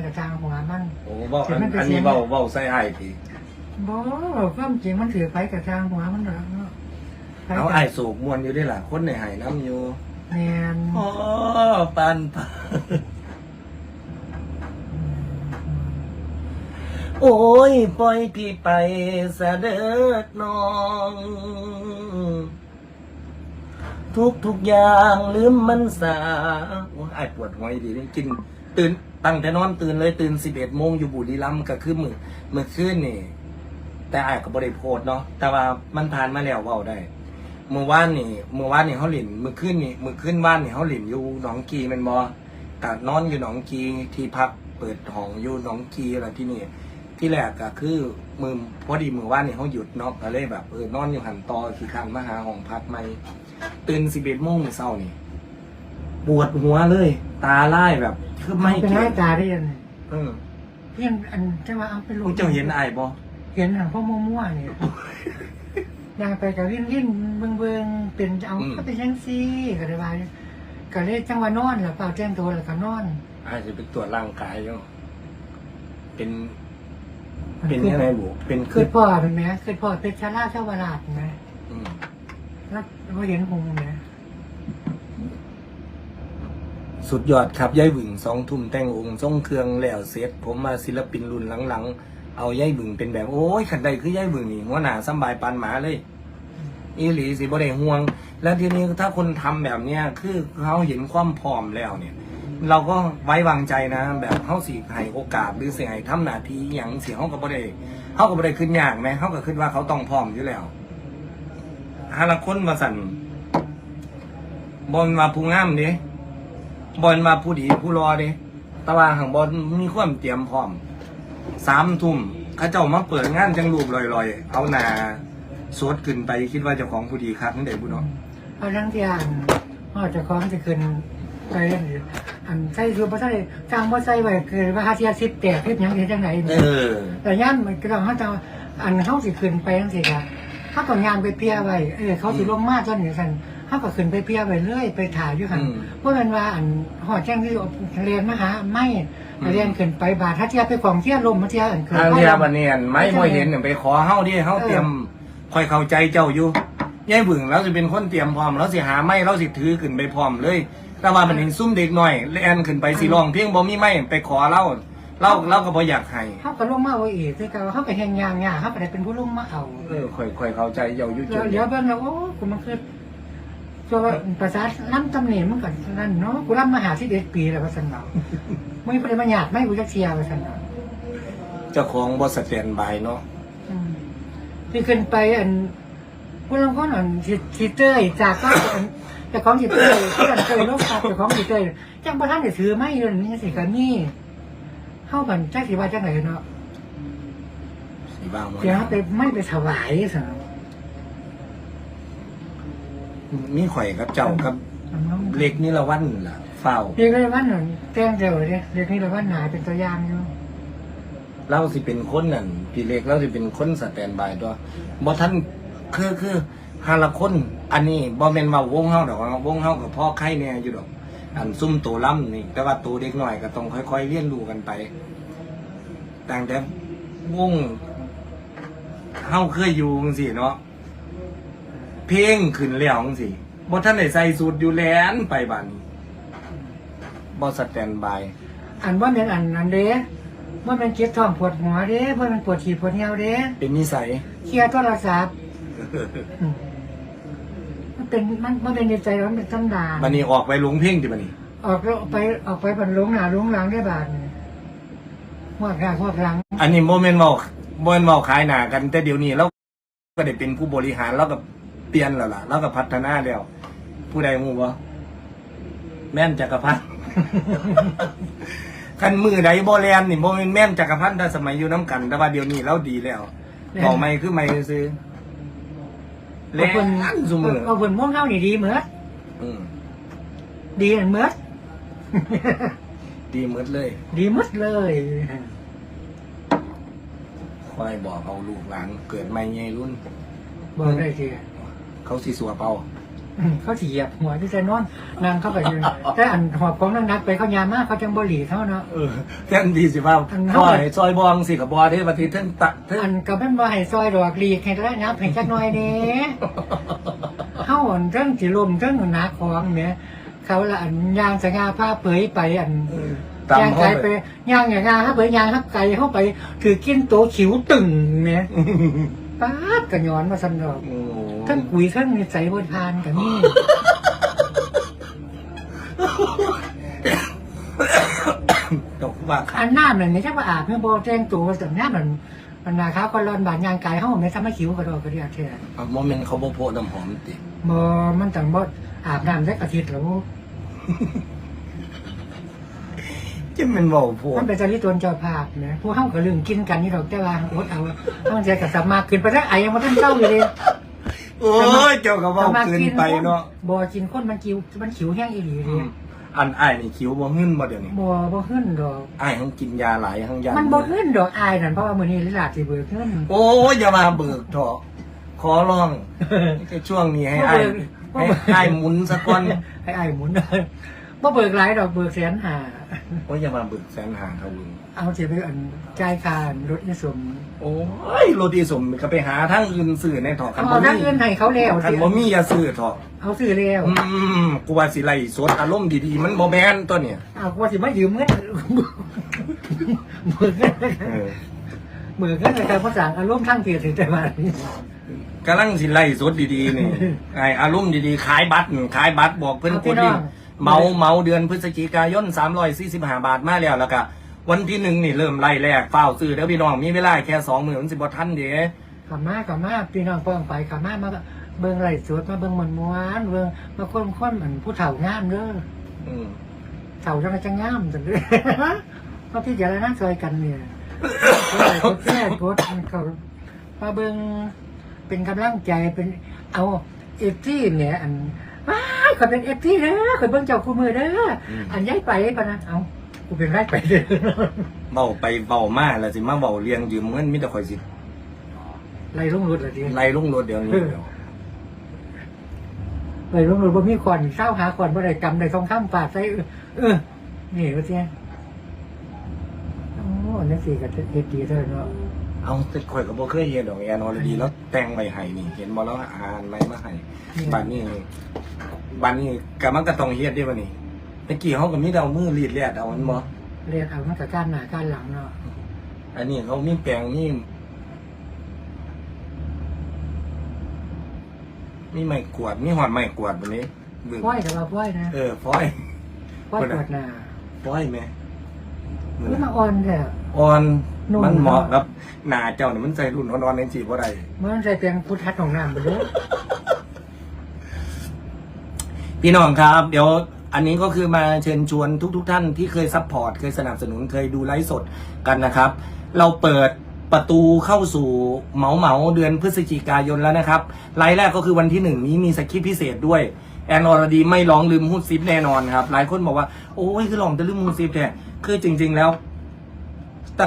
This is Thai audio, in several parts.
ำมวนบางวันกับจางหัวมัน โอ้เว้าอันอันนี้เว้าเว้าใส่อ้ายติบ่ความจริงมันถือไปกับจางหัวมันหรอกเนาะไปเอากับอ้ายโศกมวนอยู่ได้ล่ะคนในหายน้ำอยู่แมนอ๋อปันปันโอ้ยปล่อยพี่ไปสะเดิดน้อง ทุกทุกอย่างลืมมันสาโอ้ยอ้ายปวดหัวอีดีนี่กิน ตื่น ตั้งแต่นอนตื่นเลยตื่นสิบเอ็ดโมงอยู่บุรีรัมย์ก็คือมือมือคืนนี่ แต่อายก็บริโภคเนาะแต่ว่ามันผ่านมาแล้วเว้าได้เมื่อวานนี่เมื่อวานนี่เขาหลินเมื่อคืนนี่เมื่อคืนว่านนี่เขาหลินอยู่หนองกีแมันบอกะนอนอยู่หนองกีที่พักเปิดห้องอยู่หนองกีอะไรที่นี่ ที่แรกก็คือมือพอดีมือว่านนี่เขาหยุดเนาะก็เลยแบบเออนอนอยู่หันต่อขี่คันมาหาห้องพักใหม่ตื่นสิบเอ็ดโมงเช้านี่ ปวดหัวเลย ตาไล่แบบ คือไม่เป็นเกี่หยน้าวตาได้ยังไงเออเพี้ยนอันจังว่าเอาไปลมึงเจ้าเห็นไอ้ายบ่เห็นหันพวกมั่วๆเนี่ยนางไปกับวิ่งวิ่งเบิ่งเบิ่งๆเป็นเอาก็เป็นยังซี่ก็ได้ว่าก็เลยจังว่านอนแล้วเปล่าแจ้งตัวแล้วก็นอนไอ้ายจะไปตรวจร่างกายอยู่เป็น เป็นยังไงบุเป็นคืคืออพ่อเป็นไหมคือพ่อเป็นชาลาชาวราชไหมอืมแล้วเราเห็นหงไหม สุดยอดครับย่ายหวึงสองทุ่มแต่งองค์ทรงเครื่องแล้วเสร็จผมมาศิลปินรุ่นหลังๆ เอาย่ายหวึงเป็นแบบโอ้ยขันใดคือย่ายหวึงนี่หัวหน้าสบายปานหมาเลยอีหลีสิบ่ได้ห่วง แล้วทีนี้ถ้าคนทำแบบเนี้ยคือเขาเห็นความพร้อมแล้วเนี่ย เราก็ไว้วางใจนะ แบบเขาสิให้โอกาสหรือเสิให้ทำหน้าที่อย่างเสิเขาก็บ่ได้เขาก็บ่ได้ขึ้นยากไหมเขาก็คิดว่าเขาต้องพร้อมอยู่แล้วหาละคนมาสั่นบอลมาผู้งามเด้ บอลมาผู้ดีผู้รอเด้แตะว่าหังบอลมีความเตรียมพร้อมสามทุ่มเขาเจ้ามาเปิดงานจังรูปลอยๆ เอาหน้าสวดขึ้นไปคิดว่าเจ้าของผู้ดีครับนั่นเด็กบุญเนาะเอาทั้งที่อ่านพ่อเจะคล้าของจะขึ้นไปเรื่องนี้อันใส่คือพระใส่จางว่าใส่ไว้คือว่าหาเทียสิบแตกเทียบหยังเทียจังไหนเออแต่ย่านมันก็ต้องเขาจะอันเขาสิขึ้นไปจังสิค่ะเขาก็งานไปเพียไว้เออเขาสิลงมาจนอย่างนั้น เขาก็ขึ้นไปเพียไว้เรื่อยไปถ่ายอยู่ค่ะอืมเพราะมันว่าอันหอดแจ้งที่เรียนมาหาไม่อืม เรียนขึ้นไปบาทถ้าเทียบไปของเทียลมมาเทียอันขึ้นทางไปเรียบันเนียนไม่บ่เห็นเนี่ยไปขอเฮาดิเฮาเตรียมคอยเข้าใจเจ้าอยู่ยายบึงแล้วสิเป็นคนเตรียมพร้อมแล้วสิหาไม้แล้วสิถือขึ้นไปพร้อมเลย แต่ว่ามันเห็นซุ่มเด็กหน่อยแล่นขึ้นไปสิร้องเพลงบ่มีไม้ไปขอเล่าเล่าเล่าก็บ่อยากให้เขาก็ลงมาเอาอีกคือเขาเขาก็เฮงยางยาเขาก็ได้เป็นผู้ลงมาเอาเออค่อยค่อยเข้าใจเจ้าอยู่จุเดี๋ยวดเดี๋ยวเบิ่งแล้วโอ้กูมันคือ ตัวว่าภาษาล้ำตำเหนิมันก็นั่นเนาะกูล้ำมาหาที่เด็ดปีแล้วว่าสันเนาะมึงไปมาหยาดไม่กูจะเชียร์ว่าสันเนาะเจ้าของบ่สแตนบายเนาะอืมที่ขึ้นไปอันผู้ลงคนอันสิสิเต้ยจากก็อันแต่ของสิเต้ยที่อันเคยลบกับแต่ของสิเต้ยจังบ่ทันได้ถือไม้เรื่องนี้สิก็มีเข้ากันจักสิว่าจังไหนเนาะสิว่าบ่เดี๋ยวไปไม่ไปถวายซะ มีข่อยกับเจ้ากับน้องเล็กนี่ละวันล่ะเฝ้าเรียกได้ว่าหนึ่งแจ้งเดียวเนี่ยเรียกนี่เลยว่าหนาเป็นตัวอย่างอยู่เราสิเป็นคนนั่นพี่เล็กเราสิเป็นคนสแตนบายตัวบ่ท่านคือคือหาละคนอันนี้บ่แม่นว่าวงเฮาดอกว่าวงเฮากับพ่อไข่แน่อยู่ดอก อันซุ่มตัวล่ำนี่ แต่ว่าตัวเด็กหน่อยก็ต้องค่อยๆเรียนรู้กันไปต่างแต่วงเฮาเคยอยู่จังซี่เนาะ เพลงขึ้นแล้วจังซี่บ่ท่านได้ใส่สูตรอยู่แลนไปบัดนี้บ่สแตนบาย อันว่าเป็นอันอันเด้ว่าเป็นเจ็บท้องปวดหัวเด้ว่าเป็นปวดฉี่ปวดเหี่ยวเด้เป็นนิสัยเคลียร์โทรศัพท์อืมมันเป็นมันมันเป็นในใจเรามันเป็นธรรมดาบันนี้ออกไปหลงเพ่งดิบันนี้ ออกแล้วไปออกไปบันหลงหนาหลงหลังได้บาทนี่หัวกหน้าหัวกหลัง อันนี้โมเมนต์เมาโมเมนต์เมาขายหนากัน แต่เดี๋ยวนี้เราก็ได้เป็นผู้บริหารเราก็ เปลี่ยนแล้วล่ะเราก็พัฒนาแล้ว ผู้ใดงูวะแม่นจักรพันธ์ คันมือใดโบแลนนี่โมเมนแม่นจักรพันธ์แต่สมัยอยู่น้ำกัน แต่ว่าเดี๋ยวนี้เราดีแล้วบอกไม่คือไม่ซื้อเล่เอาเพิ่นนซุมือเอาเพิ่นม่วงเข้านี่ดีเหมือนอืมดีเหมือนดีหมดเลย ดีหมดเลยคอยบอกเอาลูกหลานเกิดไม่ไงรุ่น บอกได้ที เขาสิสัวเป่าแอืมเขาสิเหยียบหัวที่จะนอนนางเข้าไปอยู่แต่อันหอบของนั่งนักไปเขายามมากเขาจังบ่หลีเขาเนาะ เออแทนที่สิว่าอันนั้น ซอยซอยบองสิกับบอได้บัดทีเทั้งตะเทั้งอันก็แม่นว่าให้ซอยดอกหลีกให้ได้นับให้จักหน่อยเด้เฮาอันเรื่องสิลมเรื่องหนาของเนี่ยเขาละอันยางสง่าผ้าเผยไปอันเออตามย่างห้อไก่งไปย่างอย่างงาถ้าเผยย่างถ้าไก่เข้าไปถือกินโตขิวตึงเนี่ยป๊าดกระยอนมาสันดอก โอ้โห ทั้งกุยทั้งนิสัยบนพานกันนี่ดอกว่าขาอันน้ำนั่นไม่ใช่ว่าอาบไม่บ่แจ้งตัวแต่น้ำมันมันนาเขาก็ร้อนบานยางไก่เขาไม่ทำให้ขิวกระดอกกระเดียดแท้เอาโมเมนต์เขาบ่โพดน้ำหอมติบ่มันต่างบ่อาบน้ำสักอาทิตย์แล้วจะเป็นเบาโพดมันเป็นจริตวนเจ้าภาพนะพวกเขาก็ลืมกินกันนี่ดอกแต่ว่าอดเอาต้องใจกับสมากขึ้นไปแล้วไอ้ยังมาท่านเจ้าอยู่เลย โอ้ยเจ้าก็เว้าเกินไปเนาะบ่กินคนมันคิวมันขิวแห้งอีหลีเลอืยมอันอ้ายนี่คิ้วบ่หึ้นบ่เดี๋ยวนี้บ่บ่ขึ้นดอกอ้ายทั้งกินยาหลายทั้งยามันบ่ขึ้นดอกอายนั่นเพราะว่ามื้อนี้ลิลาสิเบิกเงินโอ้ยอย่ามาเบิกเถอะขอร้องแค่ช่วงนี้ให้อ้ายให้อ้ายหมุนสักคนให้อายหมุนบ่เบิกหลายดอกเบิกแสนห้า โอ้ยอย่ามาเบิกแสนหาครับมึง เอาสิไปอันจ่ายค่ารถอีสมโอ้ยโรตีสมก็ไปหาทั้งอื่นสื่อในถอกคันเอาทางเงินให้เขาแล้วคันสิบ่มีอย่าซื้อถอกเอาซื้อแล้วอืมกูว่าสิไล่สดอารมณ์ดีๆมันบ่แม่นตัวเนี่ยเอาว่าสิมายืมเงินเบิกเงินเออเบิกเงินในการภาษาอารมณ์ทางเพศถึงแต่ว่ากำลังสิไล่สดดีๆนี่ ไออารมณ์ดีๆขายบัตรขายบัตรบอกเพิ่นกดลิงก์เมาเมาเดือนพฤศจิกายน345บาทมาแล้วแล้วก็ วันที่หนึ่งนี่เริ่มไล่แรกเฝ้าวซื้อเด้อพี่น้องมีเวลาแค่สองมื้อมันสิบ่ทันเด้ขามาขามาพี่น้องป้องไปขามามาเบิ่งไหลฟ์สดมาเบิ่งมันม้วนเบิ่งมาคนคนเหมือนผู้เฒ่างามเด้ออืมเฒ่าจังไงจะงามจังเลยเพราะพี่จะแล้วนั่งซอยกันเนี่ยกดแช่กดเขามาเบิ่งเป็นกำลังใจเป็นเอาเอฟที่เนี่ยอันว้ายขอยเป็นเอฟที่เด้อขอยเบิ่งเจ้าคู่มือเด้ออันย้ายไปปะนะเอา กูเป็นไรไปเด้อเว้าไปเว้ามาแล้วสิมาเว้าเรียงยืมเงินมีแต่ข่อยสิไล่ลงรถละทีไล่ลงรถเดี๋ยวนี้เดี๋ยวไล่ลงรถบ่มีควันเศร้าหาควันบ่ได้กำได้ทองคำปาดใส่เออเออนี่ว่าเสียโอ้นั่นสิก็เฮ็ดดีเท่านั้นเนาะเอาแต่ข่อยก็บ่เคยเห็นดอกแอนอลดีแล้วแต่งไว้ให้นี่ เห็นบ่แล้วอ่านไว้มาให้บัดนี้บัดนี้ก็มันก็ต้องเฮ็ดเด้บัดนี้ ตะกี้เฮาก็มีแต่เอามือรีดแลดเอามันบ่เรียนเอามาตรการหน้าการหลังเนาะอันนี้เขามีแปลงมีมีไม้กวาดมีหอดไม้กวาดบัดนี้บึ้งฝ้อยกับเราฝ้อยนะเออฟอยฝ้อยปวดหน้าฟอยแม่คือมาอ่อนแท้อ่อนนุ่ม มันเหมาะกับหน้าเจ้านี่มันใส่รุ่นอ่อนๆในจีบ่ได้มันใส่เพียงพุทธัดของน้ำไปเลย พี่น้องครับ เดี๋ยว อันนี้ก็คือมาเชิญชวนทุกๆทท่านที่เคยซัพพอร์ตเคยสนับสนุนเคยดูไลฟ์สดกันนะครับ เราเปิดประตูเข้าสู่เหมาเหมาๆเดือนพฤศจิกายนแล้วนะครับไลฟ์แรกก็คือวันที่หนึ่งนี้มีสคริปต์พิเศษด้วยแอนอรดีไม่ร้องลืมฮูดซิปแน่นอนครับ หลายคนบอกว่า โอ้ยคือลองจะลืมฮูดซิปแท้คือจริง ๆ แล้วแต่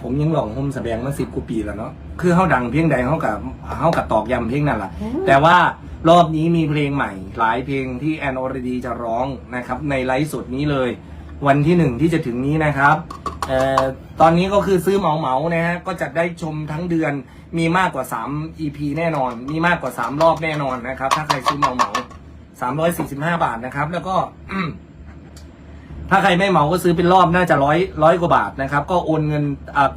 ผมยังหลองโฮมแสดงมาสิบกว่าปีแล้วเนาะคือเขาดังเพียงใดเขากับเขากับตอกย้ำเพียงนั่นแหละแต่ว่า รอบนี้มีเพลงใหม่ หลายเพลงที่แอนอรดีจะร้องนะครับ ในไลฟ์สดนี้เลย วันที่หนึ่งที่จะถึงนี้นะครับเอ่อตอนนี้ก็คือซื้อเหมาเหมานะฮะก็จะได้ชมทั้งเดือนมีมากกว่า 3 EP แน่นอน มีมากกว่า 3 รอบแน่นอนนะครับ ถ้าใครซื้อเหมาเหมา345 บาทนะครับ แล้วก็ถ้าใครไม่เหมาก็ซื้อเป็นรอบน่าจะร้อยร้อยกว่าบาทนะครับ ก็โอนเงิน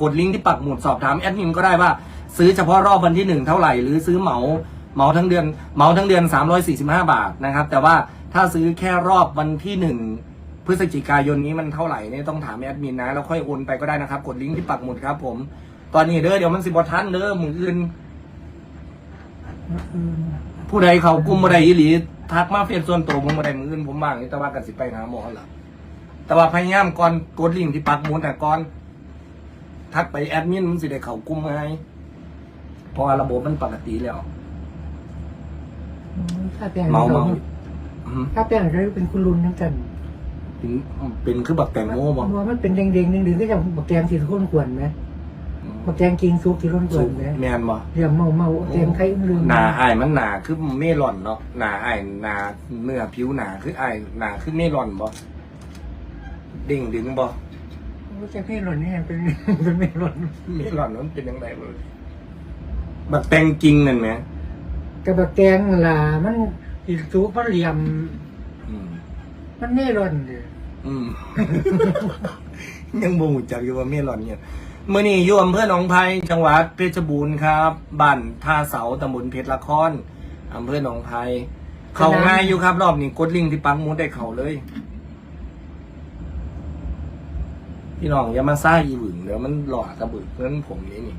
กดลิงก์ที่ปักหมุดสอบถามแอดมินก็ได้ว่า ซื้อเฉพาะรอบวันที่หนึ่งเท่าไหร่หรือซื้อเหมา เหมาทั้งเดือนเหมาทั้งเดือน 345 บาทนะครับ แต่ว่าถ้าซื้อแค่รอบวันที่หนึ่งพฤศจิกายนนี้มันเท่าไหร่เนี่ยต้องถามแอดมินนะแล้วค่อยโอนไปก็ได้นะครับ กดลิงก์ที่ปักหมุดครับ ผม ตอนนี้เด้อเดี๋ยวมันสิบทันเด้อมืออื่นผู้ใดเขากุมบ่ใดอีหลีทักมาเฟซส่วนตัวผมบ่ได้มืออื่นผมว่างนี่แต่ว่ากันสิไปหาหมอล่ะแต่ว่าพยายามก่อนกดลิงก์ที่ปักหมุดแต่ก่อนทักไปแอดมินมันสิได้เขากุมไงเพราะระบบมันปกติแล้ว ถ้าเปลี่ยนเมาเมาอืมถ้าเปลี่ยนก็เป็นคุณลุนทั้งกันเป็นเป็นคือแบบแตงโมบ่เพราะว่ามันเป็นแดงๆนึงๆก็จะบอกแตงสีทุกคนควรไหมบักแตงกิงซุกที่ล้นเกิสุนกเลยแม่นบ่เรียมเมาเมาแตงไข่ลืมหนาอายมันหนาคือเมลอนเนาะหนาอายหนาเนื้อผิวหนาคืออายหนาคือเมลอนบ่เด้งดึงบ่รู้จักไม่หล่นนี่เป็นเป็นไม่หล่นเมลอนมันเป็นยังไงบ่บักแตงจริงนั่นไหม แต่บักแตงล่ะมันอีซุกมันเหลี่ยม อืมมันไม่หล่นเลยอืม ยังบ่รู้จักอยู่ว่าเมลอนเนี่ยมื้อนี้อยู่อำเภอหนองไผ่จังหวัดเพชรบูรณ์ครับบ้านท่าเสาตำบลเพชรละครอำเภอหนองไผ่เข้าง่ายอยู่ครับ รอบนี้กดลิงก์ที่ปักหมุดได้เข้าเลย พี่น้องอย่ามาซ่าอีหวึงเดี๋ยวมันหลอดตะเบิกเงินผมนี่นี่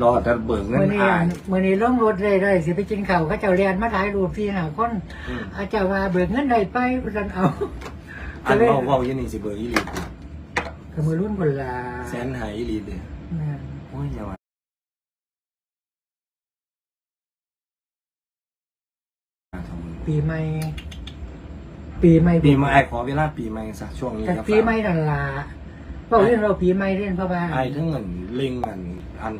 หลอดตะเบิกเงินเมื่อนี้อ่านเมื่อนี้ล่องรถเลยได้สิไปกินข้าวเขาเจ้าเรียนมาถ่ายรูปที่หาคนอืม อาจารย์ว่าเบิกเงินได้ไปเพิ่นเอาอันเว้าเว้าอยี่นี่สิเบิกอีหลีก็มือรุ่นเวลาแสนหายอีหลีเด้อแม่นโอ้ยอย่าว่าทำบุญปีใหม่ปีใหม่ปีใหม่ขอเวลาปีใหม่สักช่วงนี้แต่ครับปีใหม่นั่นล่ะเพราะเรื่องเราปีใหม่เรื่องเพราะว่า ไอ้ทั้งเงินเล็งอันอัน